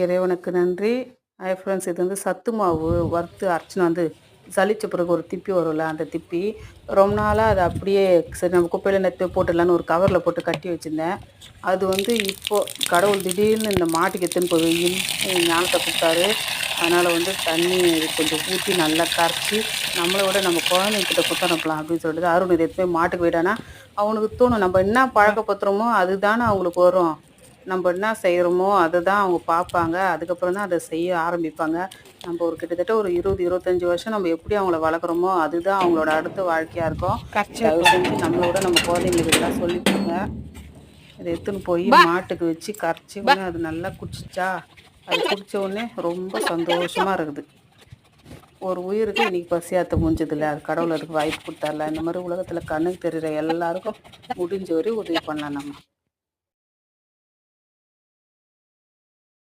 இறைவனுக்கு நன்றி. Hi friends இது வந்து சத்து மாவு வறுத்து அரைச்சின்னு வந்து சளிச்ச பிறகு ஒரு திப்பி வரும்ல அந்த திப்பி. ரொம்ப நாளாக அதை அப்படியே சரி நம்ம குப்பையில் நெத்து போட்டுடலான்னு ஒரு கவரில் போட்டு கட்டி வச்சுருந்தேன். அது வந்து இப்போது கடவுள் திடீர்னு இந்த மாட்டுக்கு எடுத்துன்னு போய் ஞானத்தை கொடுத்தாரு. அதனால் வந்து தண்ணி கொஞ்சம் ஊற்றி நல்லா கரைச்சி நம்மளை விட நம்ம குழந்தைங்கிட்ட கொடுத்து அனுப்பலாம் அப்படின்னு சொல்லிட்டு அருண் இது எடுத்து மாட்டுக்கு போயிட்டானா அவனுக்கு தோணும் நம்ம என்ன பழக்கப்படுத்துகிறோமோ அதுதானே அவங்களுக்கு வரும். நம்ம என்ன செய்கிறோமோ அதை தான் அவங்க பார்ப்பாங்க. அதுக்கப்புறம் தான் அதை செய்ய ஆரம்பிப்பாங்க. நம்ம ஒரு கிட்டத்தட்ட ஒரு இருபது இருபத்தஞ்சி வருஷம் நம்ம எப்படி அவங்கள வளர்க்குறோமோ அதுதான் அவங்களோட அடுத்த வாழ்க்கையாக இருக்கும். தயவு செஞ்சு நம்மளோட நம்ம குழந்தைங்களுக்கு இதெல்லாம் சொல்லி கொடுங்க. இதை எடுத்துன்னு போய் மாட்டுக்கு வச்சு கரைச்சி உடனே அது நல்லா குடிச்சிச்சா அது குடிச்ச உடனே ரொம்ப சந்தோஷமாக இருக்குது. ஒரு உயிருக்கு இன்னைக்கு பசியாத்த முடிஞ்சதில்ல அது கடவுள் அதுக்கு வாய்ப்பு கொடுத்தார்ல. இந்த மாதிரி உலகத்தில் கண்ணுக்கு தெரிகிற எல்லாருக்கும் முடிஞ்ச வரையும் உதவி பண்ணலாம் நம்ம.